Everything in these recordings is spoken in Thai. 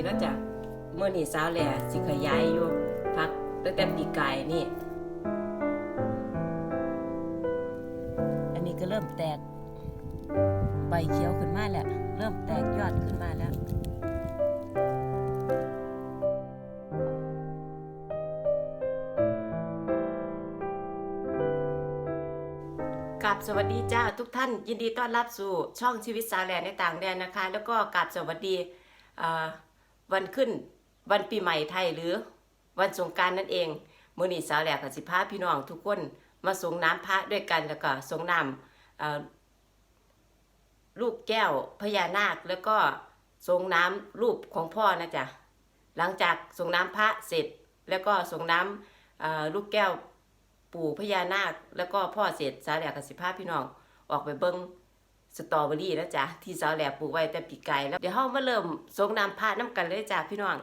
นี้แล้วจ้ะเมื่อนี่สาวแหล่สิขยายอยู่พักตั้งแต่ปีกายนี่ อันนี้ก็เริ่มแตก ใบเขียวขึ้นมาแล้ว เริ่มแตกยอดขึ้นมาแล้วกับสวัสดีจ้าทุกท่านยินดีต้อนรับสู่ช่องชีวิตสาวแหลนในต่างแดนนะคะ แล้วก็กับสวัสดีอ่า วันขึ้นวันปีใหม่ไทยหรือวันสงการนั่นเองมื้อนี้สาวแหลกกับสิพาพี่น้องทุกคนมาสงน้ำพระด้วยกันแล้วก็สงน้ำลูกแก้วพญานาคแล้วก็สงน้ำรูปของพ่อนะจ๊ะหลังจากสงน้ำพระเสร็จ แล้วก็สงน้ำอ่าลูกแก้วปู่พญานาค แล้วก็พ่อเสร็จสาวแหลกกับสิพาพี่น้องออกไปเบิ้ง สตรอเบอรี่แล้วจ้ะที่สาวแหลกปลูกไว้แต่ปีไก่แล้วเดี๋ยวเฮามาเริ่มสงน้ำพระน้ำกันเลยจ้ะพี่น้อง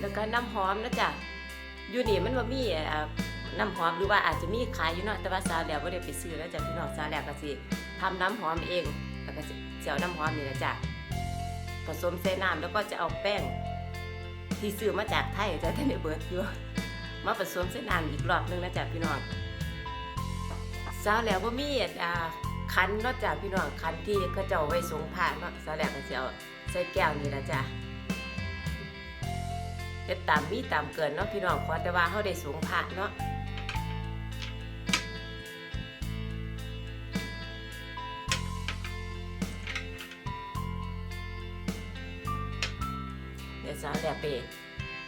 แล้วก็น้ำหอมนะจ๊ะอยู่นี่มันว่มีอ่าน้ำหอมหรือว่าอาจจะมีขายอยู่เนาะแต่ว่าสาแหลกบ่ได้ไปซื้อแล้วจ้ะพี่น้องสาแหลกก็สิทำน้ำหอมเองแล้วก็สิสิเอาน้ำหอมนี่นะจ๊ะผสมใส่น้ำแล้วก็จะเอาแป้งที่ซื้อมาจากไทยแต่ท่านเบิร์ดอยู่มาผสมใส่น้ำอีกรอบนึงนะจ๊ะพี่น้องสาแหลกบ่มีอ่าคันเนาะจ้ะพี่น้องคันที่เขาเจ้าไว้สงผ้าเนาะสาแหลกก็สิเอาใส่แก้วนี่ละจ้ะ ฮ็ดตามมีตามเกินเนาะพี่น้องขอแต่ว่าเฮาได้สูงพระเนาะเดี๋ยวสาวแดบไป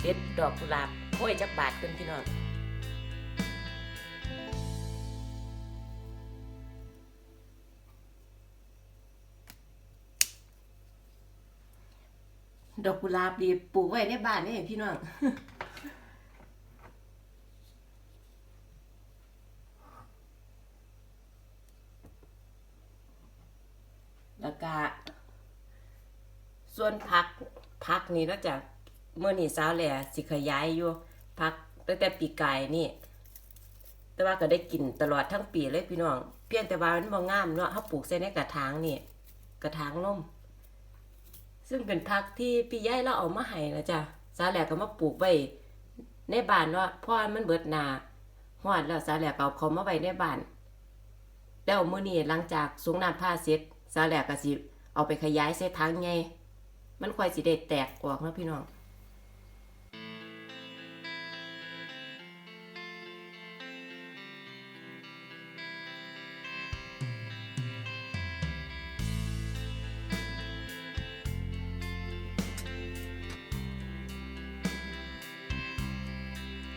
เด็ดดอกกุหลาบโห้ยจักบาทขึ้นพี่น้อง ดอกกุหลาบดีปลูกไว้ในบ้านนี่พี่น้องแล้วก็ส่วนพักพักนี่นาะจากเมื่อนี่สาวแหล่สิขยายอยู่พักตั้งแต่ปีกายนี่ แต่ว่าก็ได้กินตลอดทั้งปีเลยพี่น้อง เพียงแต่ว่ามันบ่งามเนาะเฮาปลูกใส่ในกระถางนี่ กระถางนม ซึ่งเป็นพักที่พี่ย่ายเราเอามาให้นะจ๊ะสาแหลกก็มาปลูกไว้ในบ้านว่าพ่อมันเบิดหนาหอดแล้วสาแหลกเอาเขามาไว้ในบ้านแล้วมื้อนี้หลังจากสูงน้ำผ้าเสร็จสาแหลกก็สิเอาไปขยายเส้นทางไงมันค่อยสิได้แตกออกนะพี่น้อง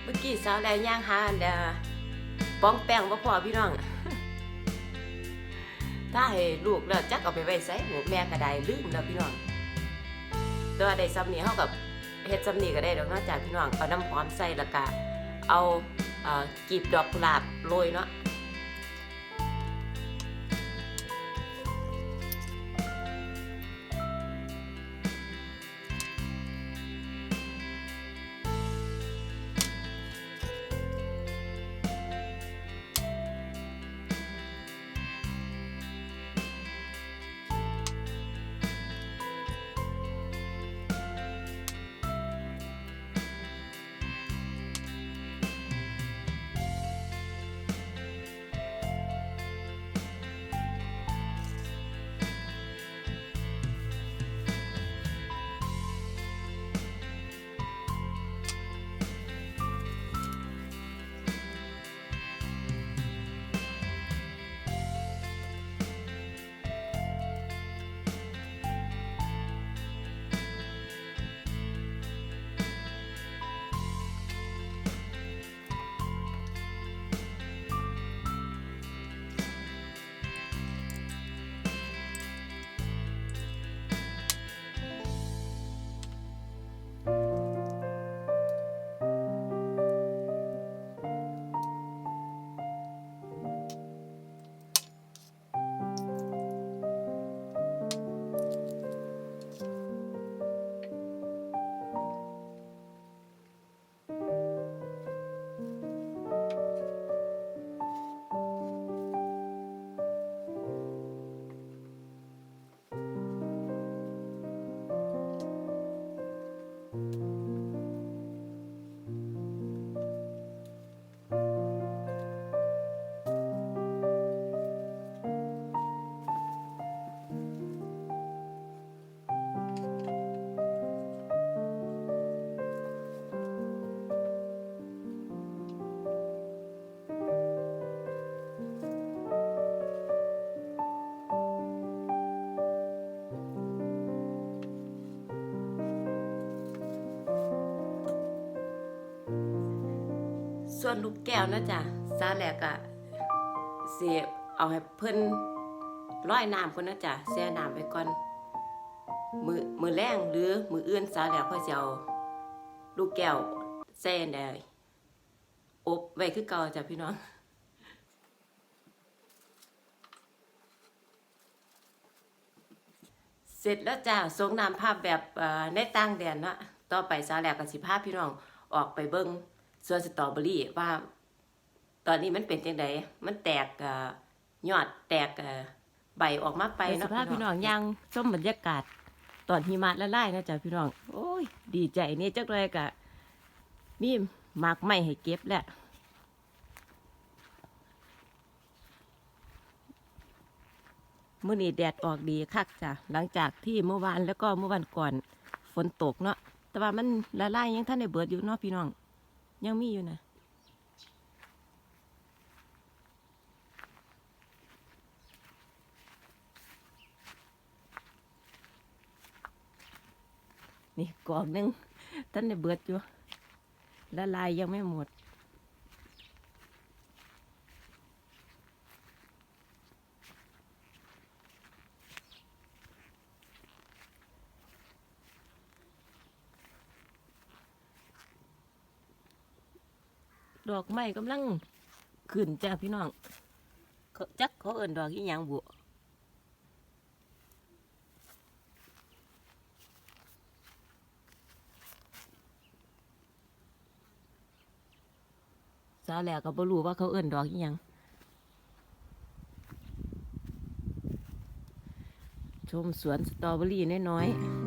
เมื่อกี้สาวแลย่างหานเดาป้องแป้งบ่พอพี่น้อง ถ้าให้ลูกแล้วจักเอาไปไว้ใส่หัวแม่ก็ได้ลืมแล้วพี่น้องแตัวาได้ซ้ำนี้เฮากับเฮ็ดซ้ำนี้ก็ได้ดอกเนาะจากพี่น้องเอาน้ำหอมใส่แล้วก็เอากีบดอกกุหลาบโรยเนาะ ส่วนลูกแก้วนะจ๊ะซาแหลกอะเสียเอาให้เพิ่นร้อยน้ำคนนะจ๊ะแช่น้ำไว้ก่อน มือมือแรงหรือมืออื่นซาแหลกค่อยสิเอาลูกแก้วแช่ได้อบไว้คือเก่าจ้ะพี่น้องเสร็จแล้วจ้าทรงน้ำภาพแบบเอ่อในต่างแดนเนาะต่อไปซาแหลกกับสิภาพพี่น้องออกไปเบิ้ง สวนสตรอเบอรี่ว่า ตอนนี้มันเป็นจังไดมันแตกเอ่อยอดแตกเอ่อใบออกมาไปเนาะภาพพี่น้องยังชมบรรยากาศ ตอนหิมะละลายนะจ๊ะพี่น้อง โอ้ย ดีใจนี่จักเลยกะมีหมากไม้ให้เก็บแหละมื่อนี้แดดออกดีคักจ้ะหลังจากที่เมื่อวานแล้วก็เมื่อวันก่อนฝนตกเนาะแต่ว่ามันละลายยังท่านได้เบิดอยู่เนาะพี่น้อง ยังมีอยู่นะนี่กอกหนึงท่านได้เบิดอยู่ละลายยังไม่หมด ดอกไม้กำลังขึ้นจ้าพี่น้องเขาจักเขาเอิ้นดอกอีหยังบุสาวแหลกก็บ่รู้ว่าเขาเอิ้นดอกอีหยังชมสวนสตรอเบอรี่น้อยๆ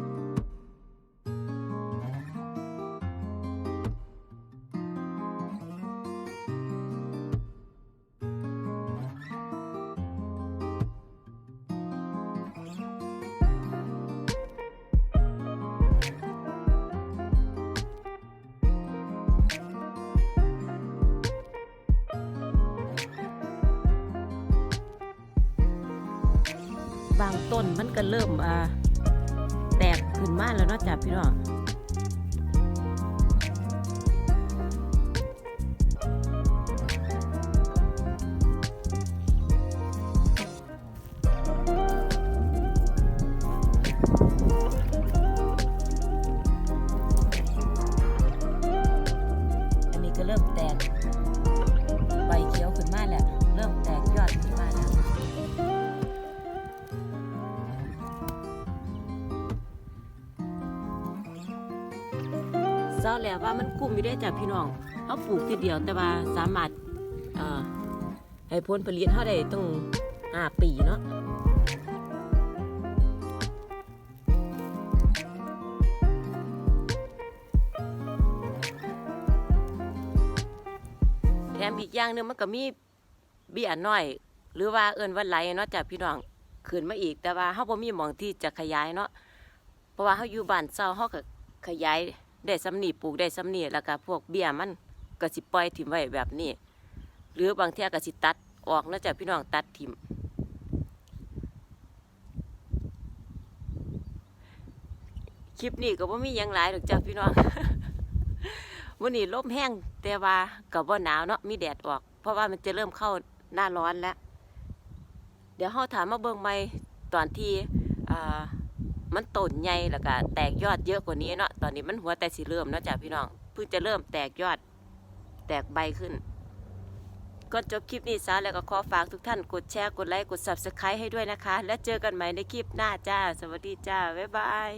บางต้นมันก็เริ่มอ่าแตกขึ้นมาแล้วเนาะจ้ะพี่น้อง เศร้าแล้วว่ามันคุ้มอยู่ได้จากพี่น้องเขาปลูกทีเดียวแต่ว่าสามารถให้ผลผลิตเขาได้ต้องห้าปีเนาะแถมอีกอย่างหนึงมันก็มีเบี้ยน้อย หรือว่าเอิ้นว่าไหลเนาะจากพี่น้องขึ้นมาอีก แต่ว่าเขาบ่มีหมองที่จะขยายเนาะเพราะว่าเขาอยู่บ้านเศร้าเขาก็ขยาย ได้สำนีปลูกได้สำนีแล้วก็พวกเบี้ยมันก็สิปล่อยถิ่มไว้แบบนี้ หรือบางเที่ยก็สิตัดออกนะจ๊ะพี่น้องตัดถิ่มคลิปนี้ก็บ่มียังหลายดอกจ้ะพี่น้องวันนี้ลมแห้งแต่ว่าก็บ่หนาวเนาะมีแดดออก เพราะว่ามันจะเริ่มเข้าหน้าร้อนแล้ว เดี๋ยวเฮาถามมาเบิ่งใหม่ตอนที่อ่า มันต้นใหญ่แล้วก็แตกยอดเยอะกว่านี้เนาะตอนนี้มันหัวแต่สิเริ่มเนาะจ้ะพี่น้องเพิ่งจะเริ่มแตกยอด แตกใบขึ้นก่อนจบคลิปนี้ซะแล้วก็ขอฝากทุกท่านกดแชร์กดไลค์กด Subscribe ให้ด้วยนะคะ แล้วเจอกันใหม่ในคลิปหน้าจ้า สวัสดีจ้า บ๊ายบาย